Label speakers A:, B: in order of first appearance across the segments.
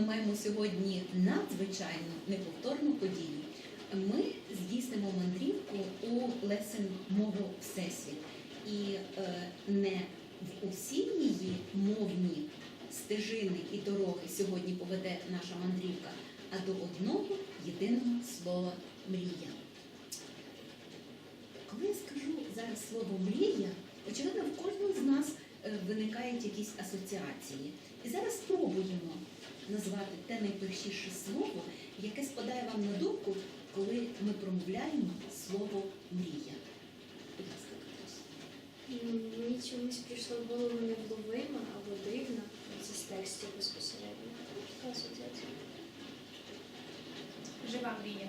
A: маємо сьогодні надзвичайну неповторну подію. Ми здійснимо мандрівку у лесен мову Всесвіт. І е, не в усі її мовні стежини і дороги сьогодні поведе наша мандрівка, а до одного єдиного слова мрія. Коли я скажу зараз слово мрія, очевидно, в кожного з нас е, виникають якісь асоціації. І зараз спробуємо назвати те найпершіше слово, яке спадає вам на думку, коли ми промовляємо слово мрія.
B: Мені чомусь прийшло в голову невловима або дивна. Це з текстів безпосередньо. Така асоціація.
C: Жива мрія.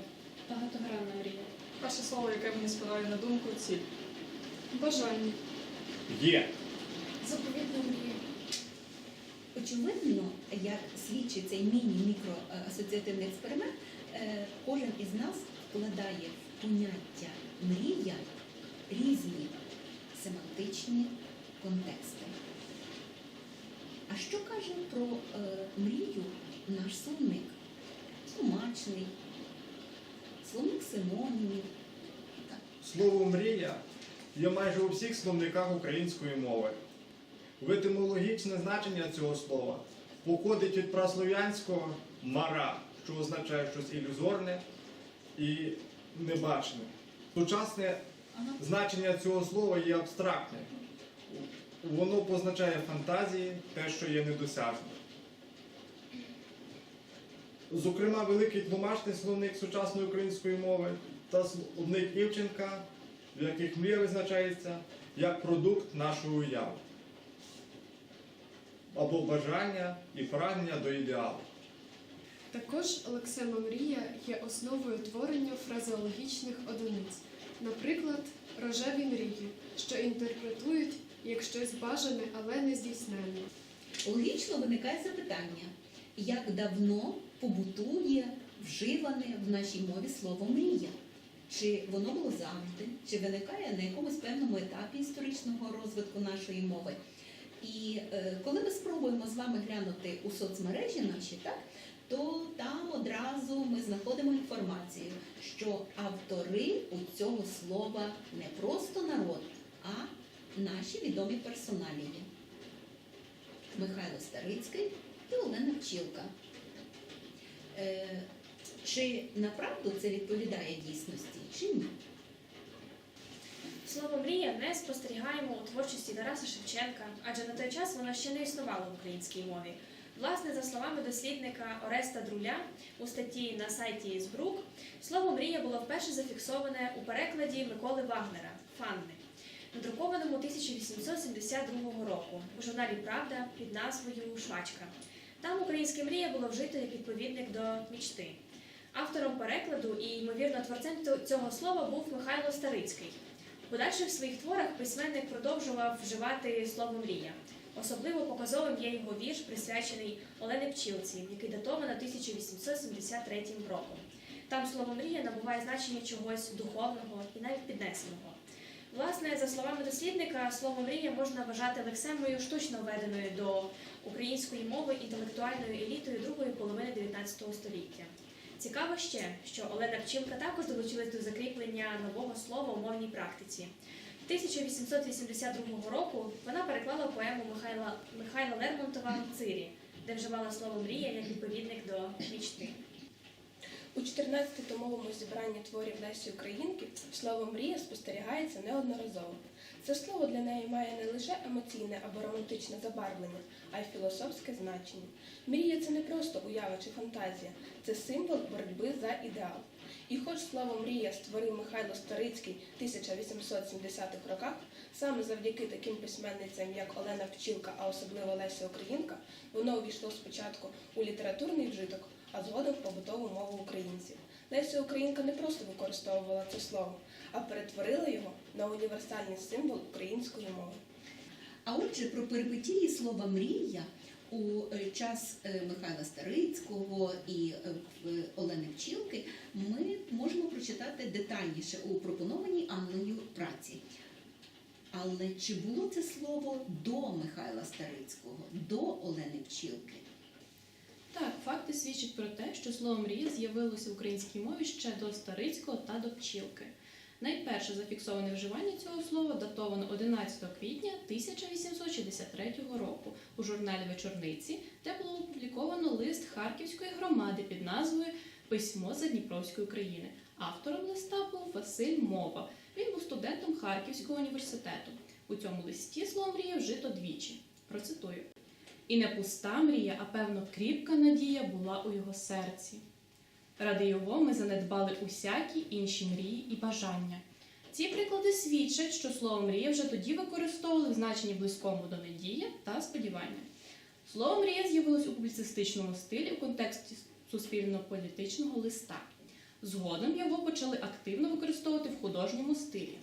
D: Багатогранна мрія.
E: Перше слово, яке мені спадає на думку, ціль.
D: Бажання.
F: Є.
C: Заповітна мрія.
A: Очевидно, як свідчить цей міні-мікроасоціативний експеримент, е, кожен із нас вкладає в поняття мрія різні семантичні контексти. А що каже про е, мрію наш словник? Тлумачний, словник синонімів.
F: Слово мрія є майже у всіх словниках української мови. В етимологічне значення цього слова походить від праслов'янського мара, що означає щось ілюзорне і небачне. Сучасне значення цього слова є абстрактне. Воно позначає фантазії, те, що є недосяжне. Зокрема, великий тлумачний словник сучасної української мови та словник Івченка, в яких мрія визначається як продукт нашої уяви або бажання і прагнення до ідеалу.
D: Також лексема мрія є основою творення фразеологічних одиниць, наприклад, рожеві мрії, що інтерпретують як щось бажане, але не здійсненне.
A: Логічно виникає запитання, як давно побутує вживане в нашій мові слово мрія? Чи воно було завжди, чи виникає на якомусь певному етапі історичного розвитку нашої мови? І е, коли ми спробуємо з вами глянути у соцмережі наші, так, то там одразу ми знаходимо інформацію, що автори у цього слова не просто народ, а наші відомі персоналії. Михайло Старицький і Олена Пчілка. Е, чи направду це відповідає дійсності, чи ні?
C: Слово мрія не спостерігаємо у творчості Тараса Шевченка, адже на той час воно ще не існувало в українській мові. Власне, за словами дослідника Ореста Друля у статті на сайті Збрук, слово мрія було вперше зафіксоване у перекладі Миколи Вагнера Фанни, надрукованому 1872 року у журналі Правда під назвою Швачка. Там українське мрія було вжито як відповідник до мічти. Автором перекладу і, ймовірно, творцем цього слова був Михайло Старицький. У подальших своїх творах письменник продовжував вживати слово мрія. Особливо показовим є його вірш, присвячений Олені Пчілці, який датовано 1873 роком. Там слово мрія набуває значення чогось духовного і навіть піднесеного. Власне, за словами дослідника, слово мрія можна вважати лексемою штучно введеною до української мови інтелектуальною елітою другої половини 19 століття. Цікаво ще, що Олена Пчілка також долучилась до закріплення нового слова у мовній практиці. 1882 року вона переклала поему Михайла, Михайла Лермонтова Цирі, де вживала слово мрія як відповідник до мічти.
G: У 14-томовому зібранні творів Лесі Українки слово мрія спостерігається неодноразово. Це слово для неї має не лише емоційне або романтичне забарвлення, а й філософське значення. Мрія це не просто уява чи фантазія, це символ боротьби за ідеал. І хоч слово мрія створив Михайло Старицький в 1870-х роках, саме завдяки таким письменницям, як Олена Пчілка, а особливо Леся Українка, воно увійшло спочатку у літературний вжиток, а згодом в побутову мову українців. Леся Українка не просто використовувала це слово, а перетворила його на універсальний символ української мови.
A: А отже, про перипетії слова мрія у е, час е, Михайла Старицького і е, Олени Пчілки ми можемо прочитати детальніше у пропонованій Анною праці. Але чи було це слово до Михайла Старицького, до Олени Пчілки?
H: Так, факти свідчать про те, що слово мрія з'явилося в українській мові ще до Старицького та до Пчілки. Найперше зафіксоване вживання цього слова датовано 11 квітня 1863 року у журналі Вечорниці, де було опубліковано лист Харківської громади під назвою Письмо Задніпровської України. Автором листа був Василь Мова. Він був студентом Харківського університету. У цьому листі слово мрія вжито двічі. Процитую. І не пуста мрія, а певно кріпка надія була у його серці. Ради його ми занедбали усякі інші мрії і бажання. Ці приклади свідчать, що слово мрія вже тоді використовували в значенні близькому до надія та сподівання. Слово мрія з'явилось у публіцистичному стилі у контексті суспільно-політичного листа. Згодом його почали активно використовувати в художньому стилі.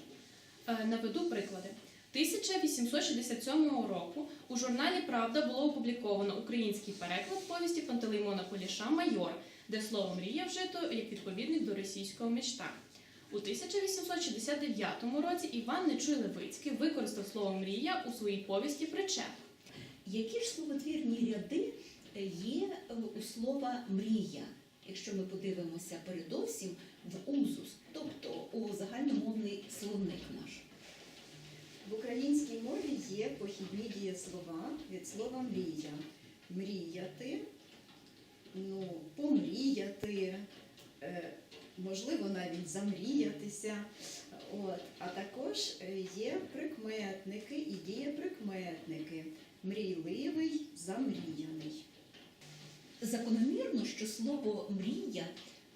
H: Е, Наведу приклади. 1867 року у журналі Правда було опубліковано український переклад повісті Пантелеймона Поліша Майор, де слово мрія вжито як відповідник до російського мечта. У 1869 році Іван Нечуй Левицький використав слово мрія у своїй повісті Причеп.
A: Які ж словотвірні ряди е, є у слова мрія, якщо ми подивимося передовсім в узус, тобто у загальномовний словник наш?
I: В українській мові є похідні дієслова від слова мрія. Мріяти, ну, помріяти, е, можливо, навіть замріятися. От. А також е, є прикметники і дієприкметники. Мрійливий, замріяний.
A: Закономірно, що слово мрія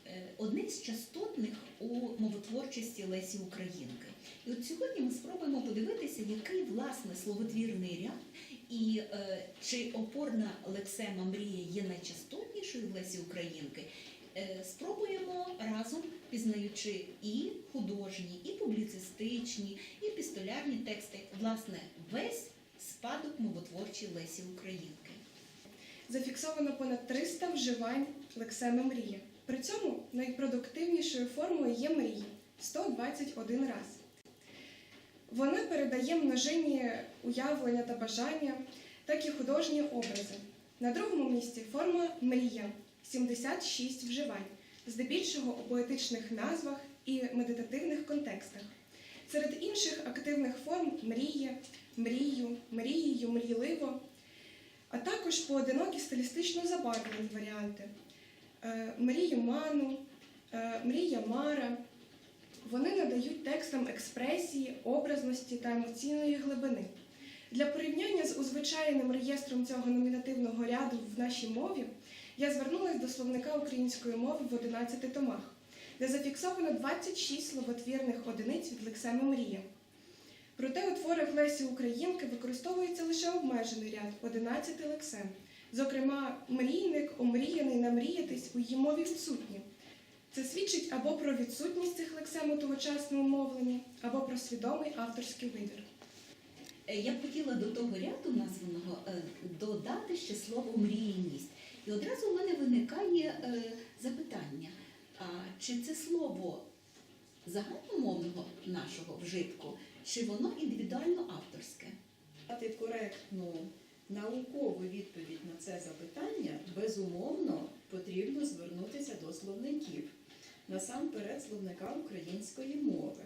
A: е, одне з частотних у мовотворчості Лесі Українки. І от сьогодні ми спробуємо подивитися, який власне словотвірний ряд і е, чи опорна лексема мрія є найчастотнішою в Лесі Українки. Е, спробуємо разом, пізнаючи і художні, і публіцистичні, і епістолярні тексти, власне, весь спадок мовотворчої Лесі Українки.
J: Зафіксовано понад 300 вживань лексеми мрія. При цьому найпродуктивнішою формою є мрії 121 раз. Вона передає множинні уявлення та бажання, так і художні образи. На другому місці форма мрія 76 вживань, здебільшого у поетичних назвах і медитативних контекстах. Серед інших активних форм мрія, мрію, мрією, мрійливо, а також поодинокі стилістично забарвлені варіанти. Е, Мрію ману, е, мрія мара. Вони надають текстам експресії, образності та емоційної глибини. Для порівняння з узвичайним реєстром цього номінативного ряду в нашій мові я звернулася до словника української мови в 11 томах, де зафіксовано 26 словотвірних одиниць від лексеми мрія. Проте у творах Лесі Українки використовується лише обмежений ряд 11 лексем. Зокрема, мрійник, омріяний, намріятись у її мові відсутні. Це свідчить або про відсутність цих лексем у тогочасному мовленні, або про свідомий авторський вибір.
A: Е, Я б хотіла до того ряду названого е, додати ще слово мрійність. І одразу в мене виникає е, запитання: а чи це слово загальномовного нашого вжитку, чи воно індивідуально авторське?
I: Дати коректну наукову відповідь на це запитання, безумовно, потрібно звернутися до словників. Насамперед словника української мови.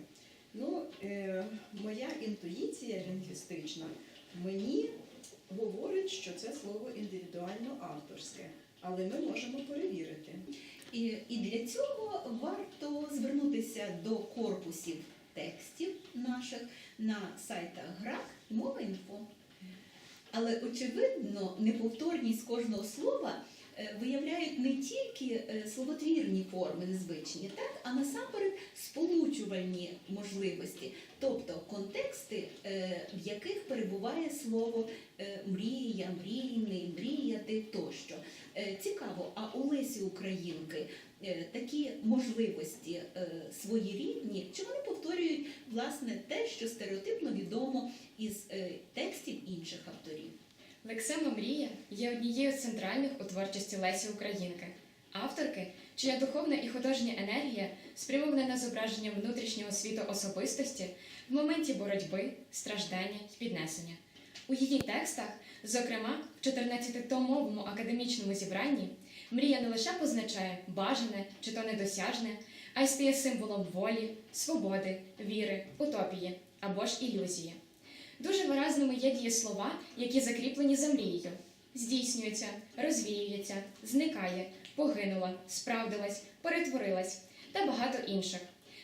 I: Ну, е, моя інтуїція лінгвістична мені говорить, що це слово індивідуально авторське, але ми можемо перевірити.
A: І, і для цього варто звернутися до корпусів текстів наших на сайтах ГРАК мова інфо. Але очевидно, неповторність кожного слова виявляють не тільки е, словотвірні форми незвичні, так, а насамперед сполучувальні можливості, тобто контексти, е, в яких перебуває слово е, мрія, мрійний, мріяти тощо. Е, Цікаво, а у Лесі Українки е, такі можливості е, своєрідні, чи вони повторюють власне те, що стереотипно відомо із е, текстів інших авторів?
K: Лексема Мрія є однією з центральних у творчості Лесі Українки, авторки, чия духовна і художня енергія спрямована на зображення внутрішнього світу особистості в моменті боротьби, страждання і піднесення. У її текстах, зокрема в 14-томовому академічному зібранні, Мрія не лише позначає бажане чи то недосяжне, а й стає символом волі, свободи, віри, утопії або ж ілюзії. Дуже виразними є дієслова, які закріплені за мрією. Здійснюється, розвіюється, зникає, погинула, справдилась, перетворилась та багато інших.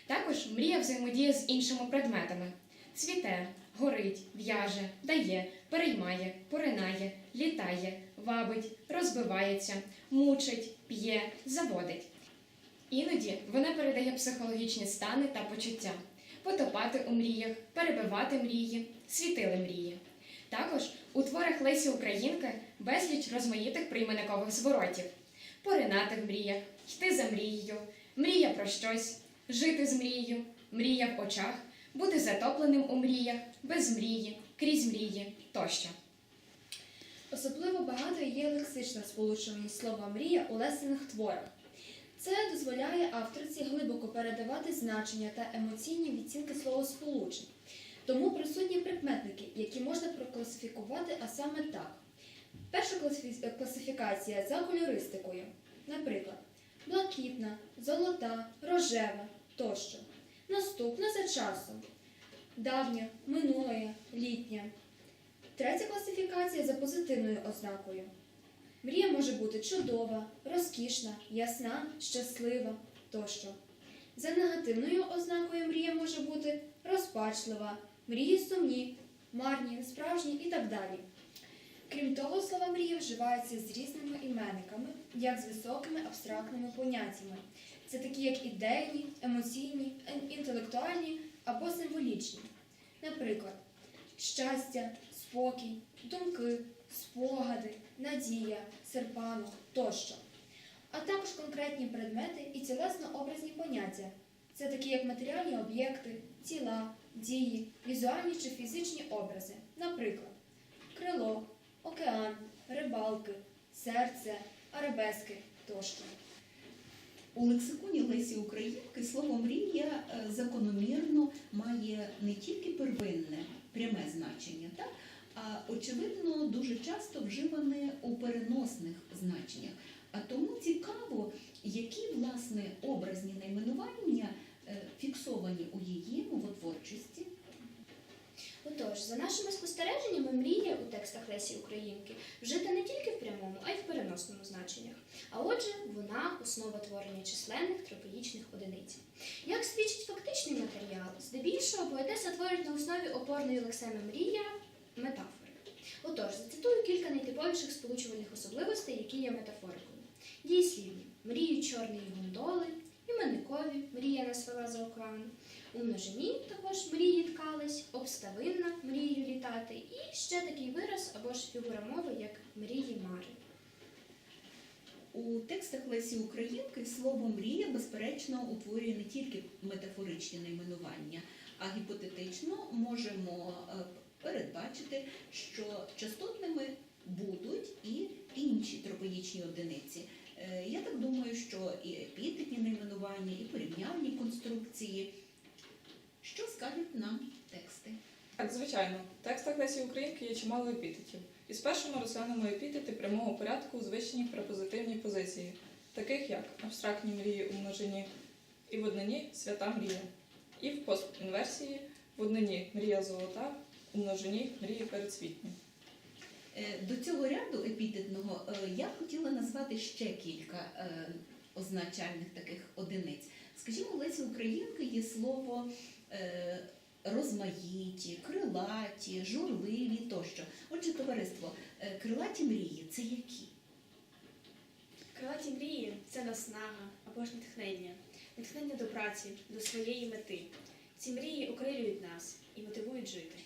K: Також мрія взаємодіє з іншими предметами: цвіте, горить, в'яже, дає, переймає, поринає, літає, вабить, розбивається, мучить, п'є, заводить. Іноді вона передає психологічні стани та почуття, потопати у мріях, перебивати мрії, світили мрії. Також у творах Лесі Українки безліч розмаїтих прийменникових зворотів: поринати в мріях, йти за мрією, мрія про щось, жити з мрією, мрія в очах, бути затопленим у мріях, без мрії, крізь мрії тощо.
L: Особливо багато є лексичних сполучень слова мрія у лесених творах. Це дозволяє авторці глибоко передавати значення та емоційні відцінки словосполучень. Тому присутні прикметники, які можна прокласифікувати, а саме так. Перша класифікація за кольористикою, наприклад, блакитна, золота, рожева тощо. Наступна за часом. Давня, минуле, літня. Третя класифікація за позитивною ознакою. Мрія може бути чудова, розкішна, ясна, щаслива тощо. За негативною ознакою мрія може бути розпачлива, мрії сумні, марні, несправжні і так далі. Крім того, слова мрія вживаються з різними іменниками, як з високими абстрактними поняттями. Це такі як ідейні, емоційні, інтелектуальні або символічні. Наприклад, щастя, спокій, думки, спогади, надія, серпанок тощо. А також конкретні предмети і цілесно-образні поняття. Це такі як матеріальні об'єкти, тіла, дії, візуальні чи фізичні образи, наприклад, крило, океан, рибалки, серце, арабески тощо.
A: У лексиконі Лесі Українки слово мрія е, закономірно має не тільки первинне, пряме значення, так? а очевидно дуже часто вживане у переносних значеннях. А тому цікаво, які власне образні найменування фіксовані у її мовотворчості.
B: Отож, за нашими спостереженнями, мрія у текстах Лесі Українки вжита не тільки в прямому, а й в переносному значеннях. А отже, вона основа творення численних тропеїчних одиниць. Як свідчить фактичний матеріал, здебільшого поетеса творить на основі опорної лексеми мрія метафори. Отож, зацитую кілька найтиповіших сполучувальних особливостей, які є метафорикою. Дієслівні мріють чорної гондоли, іменникові мрія нас вела за океан. У множині також мрії ткались, обставинна мрію літати, і ще такий вираз або ж фігура мови, як мрії мари.
A: У текстах Лесі Українки слово мрія, безперечно, утворює не тільки метафоричні найменування, а гіпотетично можемо е, передбачити, що частотними будуть і інші тропоїчні одиниці. Е, Я так думаю, що і епітетні найменування, і порівняльні конструкції. Що скажуть нам тексти?
E: Так, звичайно, в текстах Лесі Українки є чимало епітетів. І спершу ми розглянемо епітети прямого порядку у звичній препозитивній позиції, таких як абстрактні мрії у множині і в однині свята мрія. І в постінверсії в однині мрія золота, у множині мрії передсвітні.
A: Е, До цього ряду епітетного е, я хотіла назвати ще кілька е, означальних таких одиниць. Скажімо, у Лесі Українки є слово розмаїті, крилаті, журливі тощо. Отже, товариство, крилаті мрії це які?
C: Крилаті мрії це наснага або ж натхнення, натхнення до праці, до своєї мети. Ці мрії окрилюють нас і мотивують жити.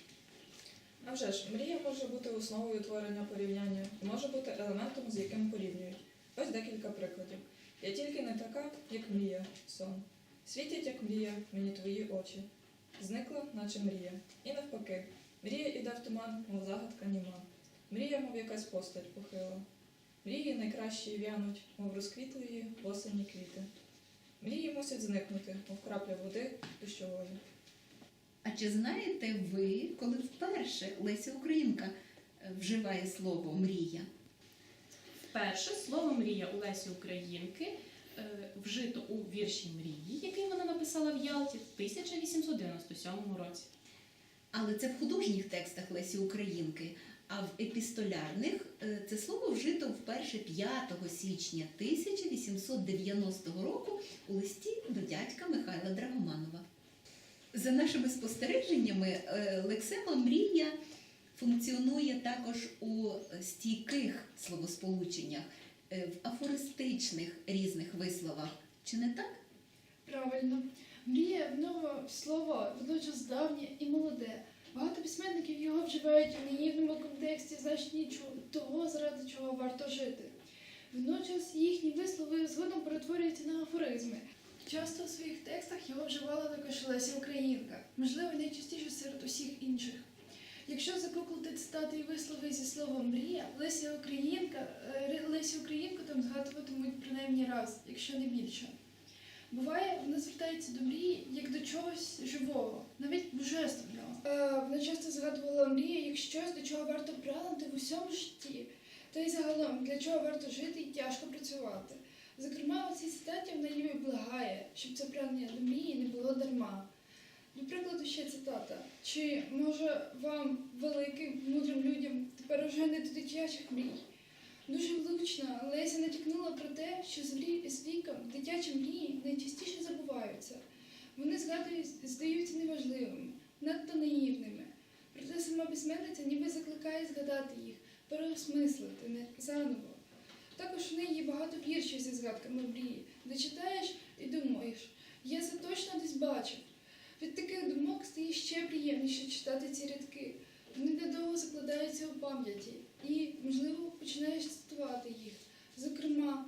E: А вже ж, мрія може бути основою творення порівняння і може бути елементом, з яким порівнюють. Ось декілька прикладів. Я тільки не така, як мрія, сон. Світять, як мрія, мені твої очі. Зникла, наче мрія. І навпаки, мрія іде в туман, мов загадка німа. Мрія, мов якась постать похила. Мрії найкращі в'януть, мов розквітлої осені квіти. Мрії мусять зникнути, мов крапля води дощової.
A: А чи знаєте ви, коли вперше Леся Українка е, вживає слово мрія?
H: вперше слово мрія у Лесі Українки е, вжито у вірші мрії, який вона написала в Ялті в 1897 році.
A: Але це в художніх текстах Лесі Українки, а в епістолярних е, це слово вжито вперше 5 січня 1890 року у листі до дядька Михайла Драгоманова. За нашими спостереженнями, е, лексема мрія функціонує також у стійких словосполученнях, е, в афористичних різних висловах. Чи не так?
M: Правильно. Мрія в нього слово водночас давнє і молоде. Багато письменників його вживають у наївному контексті значення чу- того, заради чого варто жити. Водночас їхні вислови згодом перетворюються на афоризми. Часто в своїх текстах його вживала також Леся Українка, можливо, найчастіше серед усіх інших. Якщо загуглити цитати і вислови зі словом мрія, Леся Українка, е, Лесі Українку там згадуватимуть принаймні раз, якщо не більше. Буває, вона звертається до мрії як до чогось живого, навіть божественного. Е, вона часто згадувала мрію як щось, до чого варто прагнути в усьому житті, та й загалом для чого варто жити і тяжко працювати. Зокрема, у цій цитаті вона ніби благає, щоб це прагнення до мрії не було дарма. До прикладу, ще цитата. Чи може вам, великим, мудрим людям, тепер уже не до дитячих мрій? Дуже влучно Леся натякнула про те, що з віком дитячі мрії найчастіше забуваються. Вони згадують, здаються неважливими, надто наївними. Проте сама письменниця ніби закликає згадати їх, переосмислити заново. Також у неї є багато віршів зі згадками мрії, де читаєш і думаєш, я це точно десь бачив. Від таких думок стає ще приємніше читати ці рядки. Вони надовго закладаються у пам'яті і, можливо, починаєш цитувати їх. Зокрема,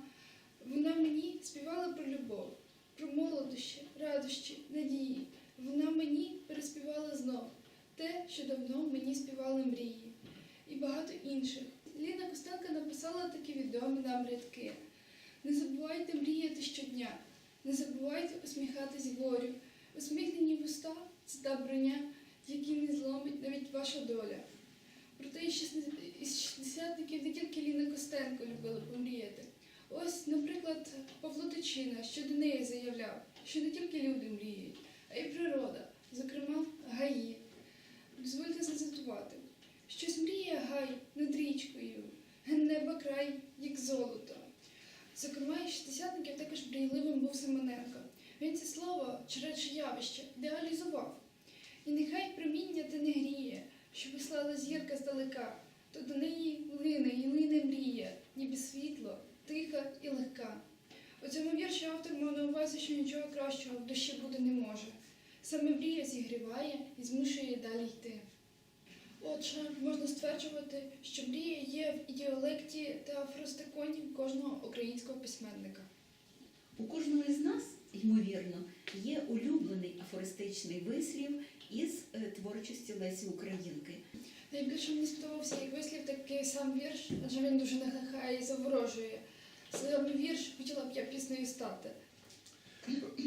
M: вона мені співала про любов, про молодощі, радощі, надії. Вона мені переспівала знов те, що давно мені співали мрії, і багато інших. Написала такі відомі нам рядки. Не забувайте мріяти щодня, не забувайте усміхатись горю. Усміхнені вуста це та броня, які не зломить навіть ваша доля. Проте із шістни- із шістдесятників не тільки Ліна Костенко любила помріяти. Ось, наприклад, Павло Тичина, що до неї заявляв, що не тільки люди мріють, а й природа, зокрема гаї. Дозвольте зацитувати. Щось мріє гай над річкою, неба край, як золото. Зокрема, із шістдесятників також мрійливим був Семененко. Він це слово, чи радше явище, ідеалізував. І нехай проміння те не гріє, що вислала зірка здалека, то до неї лине і лине мрія, ніби світло, тиха і легка. У цьому вірші автор мав на увазі, що нічого кращого в душі бути не може. Саме мрія зігріває і змушує далі йти. Отже, можна стверджувати, що мрія є в ідіолекті та афростиконі кожного українського письменника.
A: У кожного із нас, ймовірно, є улюблений афористичний вислів із е, творчості Лесі Українки.
M: Найбільше мені сподобався як вислів, такий сам вірш, адже він дуже надихає і заворожує. Саме вірш хотіла б я піснею стати.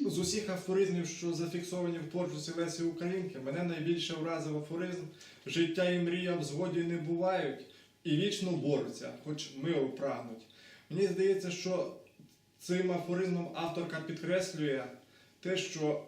F: З усіх афоризмів, що зафіксовані в творчості Лесі Українки, мене найбільше вразив афоризм Життя і мрія в згоді не бувають і вічно борються, хоч миру прагнуть. Мені здається, що цим афоризмом авторка підкреслює те, що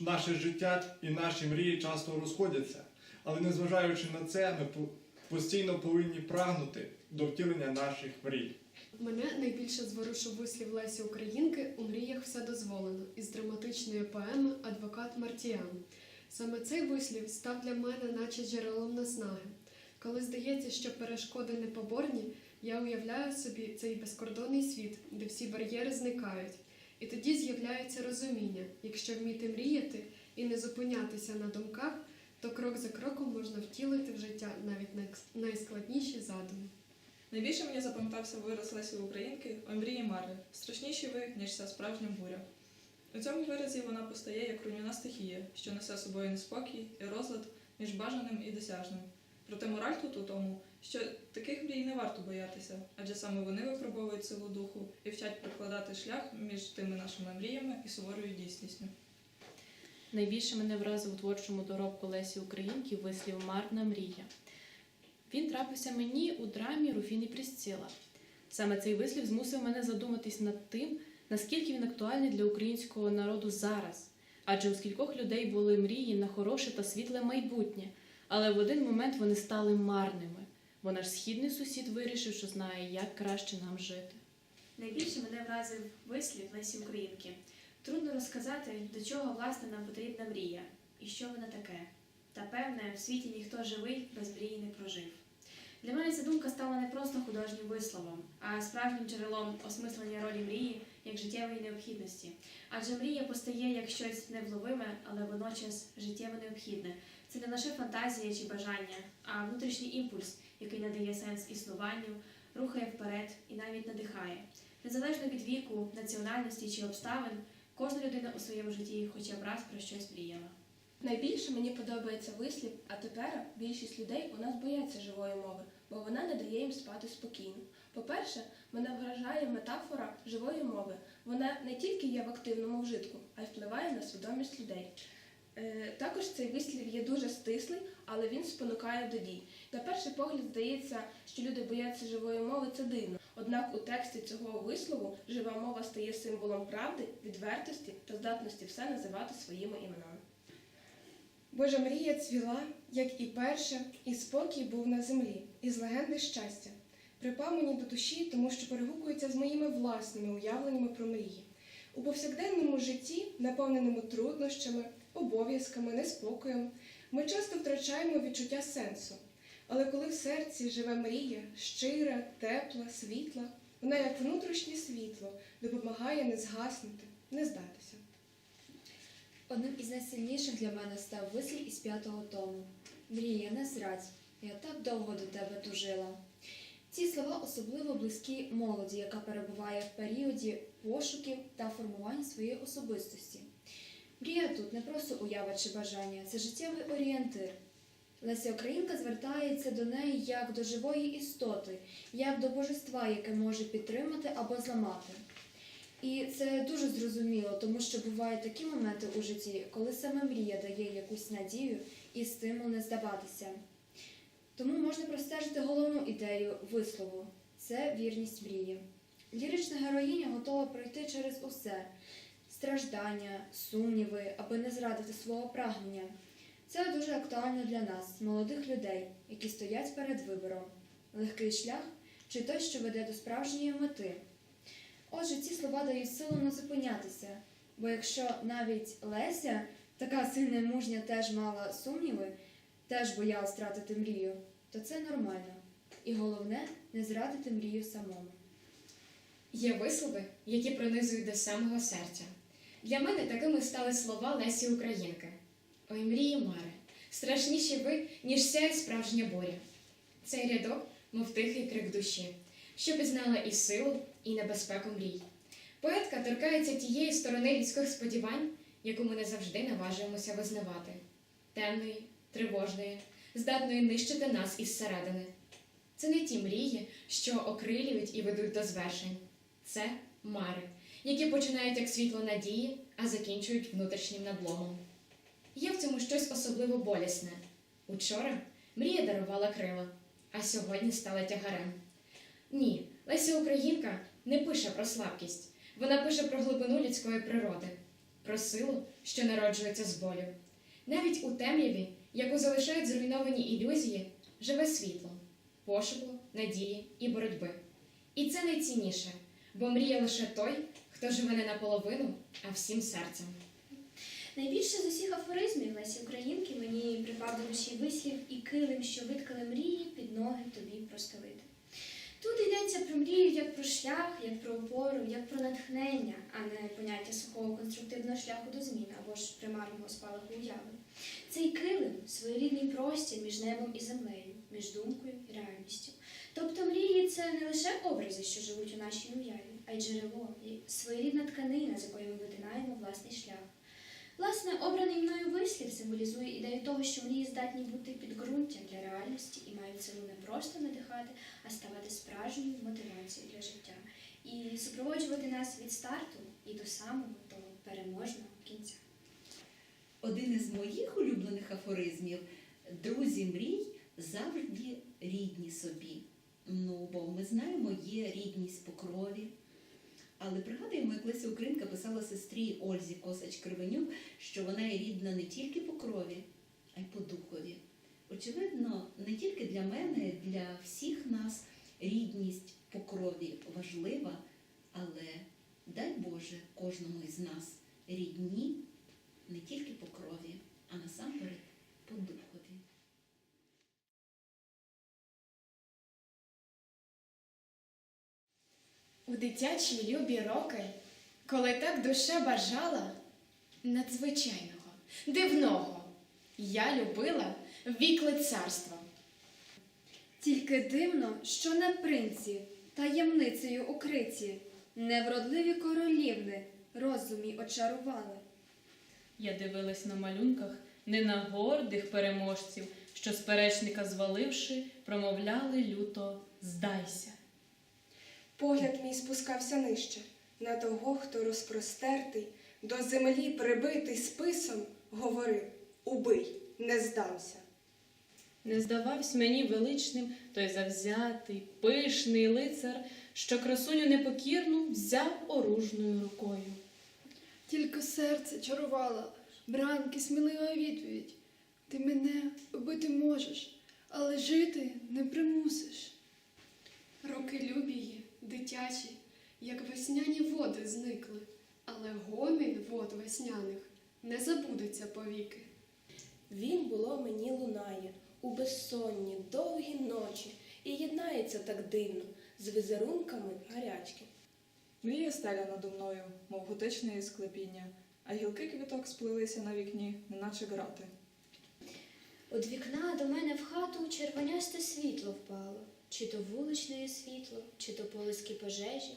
F: наше життя і наші мрії часто розходяться. Але незважаючи на це, ми постійно повинні прагнути до втілення наших мрій.
D: Мене найбільше зворушив вислів Лесі Українки у мріях все дозволено із драматичної поеми Адвокат Мартіан. Саме цей вислів став для мене наче джерелом наснаги. Коли здається, що перешкоди непоборні, я уявляю собі цей безкордонний світ, де всі бар'єри зникають. І тоді з'являється розуміння, якщо вміти мріяти і не зупинятися на думках, то крок за кроком можна втілити в життя навіть найскладніші задуми.
E: Найбільше мені запам'ятався вираз Лесі Українки «Ой, мрії марне, страшніші ви, ніж ця справжня буря. У цьому виразі вона постає як руйнівна стихія, що несе собою неспокій і розлад між бажаним і досяжним. Проте мораль тут у тому, що таких мрій не варто боятися, адже саме вони випробовують силу духу і вчать прокладати шлях між тими нашими мріями і суворою дійсністю.
H: Найбільше мене вразив у творчому доробку Лесі Українки вислів Марна мрія. Він трапився мені у драмі Руфін і Присцила. Саме цей вислів змусив мене задуматись над тим, наскільки він актуальний для українського народу зараз. Адже у скількох людей були мрії на хороше та світле майбутнє, але в один момент вони стали марними, бо наш східний сусід вирішив, що знає, як краще нам жити.
C: Найбільше мене вразив вислів Лесі Українки. Трудно розказати, до чого власне нам потрібна мрія і що вона таке. Та певне, в світі ніхто живий без мрії не прожив. Для мене ця думка стала не просто художнім висловом, а справжнім джерелом осмислення ролі мрії як життєвої необхідності. Адже мрія постає як щось невловиме, але водночас життєво необхідне. Це не лише фантазія чи бажання, а внутрішній імпульс, який надає сенс існуванню, рухає вперед і навіть надихає. Незалежно від віку, національності чи обставин, кожна людина у своєму житті хоча б раз про щось мріяла.
G: Найбільше мені подобається вислів, а тепер більшість людей у нас бояться живої мови, бо вона не дає їм спати спокійно. По-перше, мене вражає метафора живої мови. Вона не тільки є в активному вжитку, а й впливає на свідомість людей. Е, також цей вислів є дуже стислий, але він спонукає до дій. На перший погляд здається, що люди бояться живої мови, це дивно. Однак у тексті цього вислову жива мова стає символом правди, відвертості та здатності все називати своїми іменами.
J: Божа мрія цвіла, як і перша, і спокій був на землі, із легенди щастя. Припав мені до душі, тому що перегукується з моїми власними уявленнями про мрії. У повсякденному житті, наповненому труднощами, обов'язками, неспокоєм, ми часто втрачаємо відчуття сенсу. Але коли в серці живе мрія, щира, тепла, світла, вона як внутрішнє світло допомагає не згаснути, не здатися.
L: Одним із найсильніших для мене став вислів із п'ятого тому. Мрія, не зрадь, я так довго до тебе тужила. Ці слова особливо близькі молоді, яка перебуває в періоді пошуків та формування своєї особистості. Мрія тут не просто уява чи бажання, це життєвий орієнтир. Леся Українка звертається до неї як до живої істоти, як до божества, яке може підтримати або зламати. І це дуже зрозуміло, тому що бувають такі моменти у житті, коли саме мрія дає якусь надію і стимул не здаватися. Тому можна простежити головну ідею вислову це вірність мрії. Лірична героїня готова пройти через усе страждання, сумніви, аби не зрадити свого прагнення. Це дуже актуально для нас, молодих людей, які стоять перед вибором легкий шлях чи той, що веде до справжньої мети. Отже, ці слова дають силу не зупинятися, бо якщо навіть Леся, така сильна і мужня, теж мала сумніви, теж боялась втратити мрію, то це нормально. І головне не зрадити мрію самому.
K: Є вислови, які пронизують до самого серця. Для мене такими стали слова Лесі Українки. Ой, мрії мари, страшніші ви, ніж сяє справжня буря. Цей рядок, мов тихий крик душі, що пізнала і силу, і небезпеку мрій. Поетка торкається тієї сторони людських сподівань, яку ми не завжди наважуємося визнавати темної, тривожної, здатної нищити нас із середини. Це не ті мрії, що окрилюють і ведуть до звершень. Це мари, які починають як світло надії, а закінчують внутрішнім надломом. Є в цьому щось особливо болісне. Учора мрія дарувала крила, а сьогодні стала тягарем. Ні, Леся Українка не пише про слабкість, вона пише про глибину людської природи, про силу, що народжується з болю. Навіть у темряві, яку залишають зруйновані ілюзії, живе світло, пошуку, надії і боротьби. І це найцінніше, бо мріє лише той, хто живе не наполовину, а всім серцем.
B: Найбільше з усіх афоризмів Лесі Українки мені припав до душі вислів і килим, що виткали мрії під ноги тобі простелити. Тут йдеться про мрію як про шлях, як про опору, як про натхнення, а не поняття сухого конструктивного шляху до змін або ж примарного спалаху уяви. Цей килим своєрідний простір між небом і землею, між думкою і реальністю. Тобто мрії це не лише образи, що живуть у нашій уяві, а й джерело, і своєрідна тканина, з якою ми витинаємо власний шлях. Власне, обраний мною вислів символізує ідею того, що мрії здатні бути підґрунтям для реальності і мають силу не просто надихати, а ставати справжньою мотивацією для життя і супроводжувати нас від старту і до самого того переможного кінця.
A: Один із моїх улюблених афоризмів друзі мрій завжди рідні собі. Ну, бо ми знаємо, є рідність по крові. Але пригадуємо, як Леся Українка писала сестрі Ользі Косач Кривенюк, що вона є рідна не тільки по крові, а й по духові. Очевидно, не тільки для мене, для всіх нас рідність по крові важлива, але дай Боже кожному із нас рідні не тільки по крові, а насамперед по духові.
K: У дитячі любі роки, коли так душа бажала надзвичайного, дивного, я любила вікле царство.
L: Тільки дивно, що на принці, таємницею укриті, невродливі королівни розумі очарували.
H: Я дивилась на малюнках не на гордих переможців, що сперечника зваливши, промовляли люто здайся.
J: Погляд мій спускався нижче, на того, хто розпростертий, до землі прибитий списом, говорив Убий, не здамся.
H: Не здававсь мені величним той завзятий, пишний лицар, що красуню непокірну взяв оружною рукою.
M: Тільки серце чарувало, бранки смілива відповідь. Ти мене вбити можеш, але жити не примусиш.
D: Роки любії, дитячі, як весняні води зникли, але гомін вод весняних не забудеться повіки.
G: Він було мені лунає у безсонні, довгі ночі і єднається так дивно з візерунками гарячки.
E: Мріє стеля надо мною, мов готичне склепіння, а гілки квіток сплилися на вікні, неначе грати.
B: От вікна до мене в хату червонясте світло впало. Чи то вуличне світло, чи то полиски пожежі.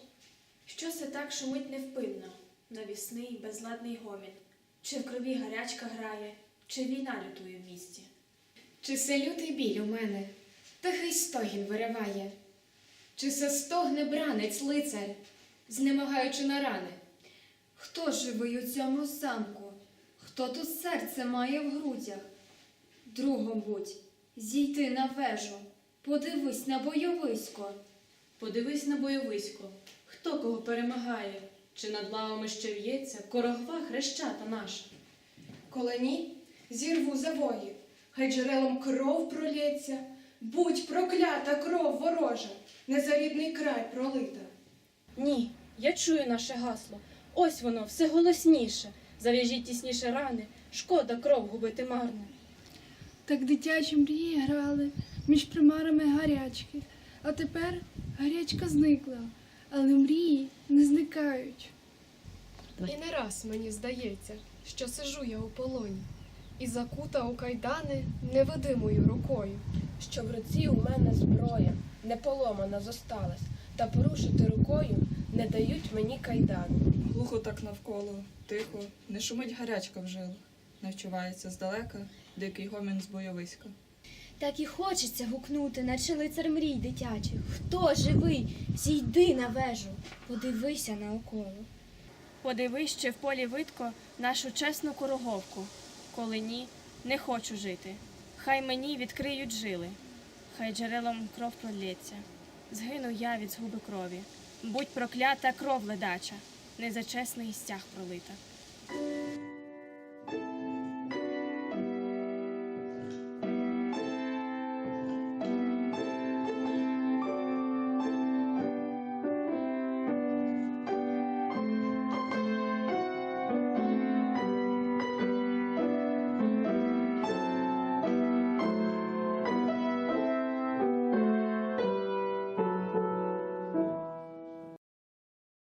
C: Що це так шумить невпинно, навісний безладний гомін? Чи в крові гарячка грає, чи війна лютує в місті?
K: Чи се лютий біль у мене, тихий стогін вириває? Чи се стогне бранець лицар, знемагаючи на рани?
L: Хто живий у цьому замку? Хто тут серце має в грудях? Другом будь, зійти на вежу, подивись на бойовисько.
H: Подивись на бойовисько, хто кого перемагає, чи над лавами ще в'ється корогва хрещата наша.
J: Коли ні, зірву завої, хай джерелом кров пролється, будь проклята кров ворожа, не за рідний край пролита.
N: Ні, я чую наше гасло. Ось воно, все голосніше. Зав'яжіть тісніше рани, шкода кров губити марно.
M: Так дитячі мрії грали між примарами гарячки, а тепер гарячка зникла, але мрії не зникають.
D: І не раз мені здається, що сижу я у полоні, і закута у кайдани невидимою рукою.
G: Що в руці у мене зброя, не поломана зосталась, та порушити рукою не дають мені кайдани.
E: Глухо так навколо, тихо, не шумить гарячка в жилах, не вчувається здалека дикий гомін з бойовиська.
L: Так і хочеться гукнути, наче лицар мрій дитячих. Хто живий? Зійди на вежу, подивися наоколо.
N: Подивись ще в полі видко нашу чесну короговку. Коли ні, не хочу жити. Хай мені відкриють жили, хай джерелом кров пролється. Згину я від згуби крові. Будь проклята кров ледача, не за чесний стяг пролита.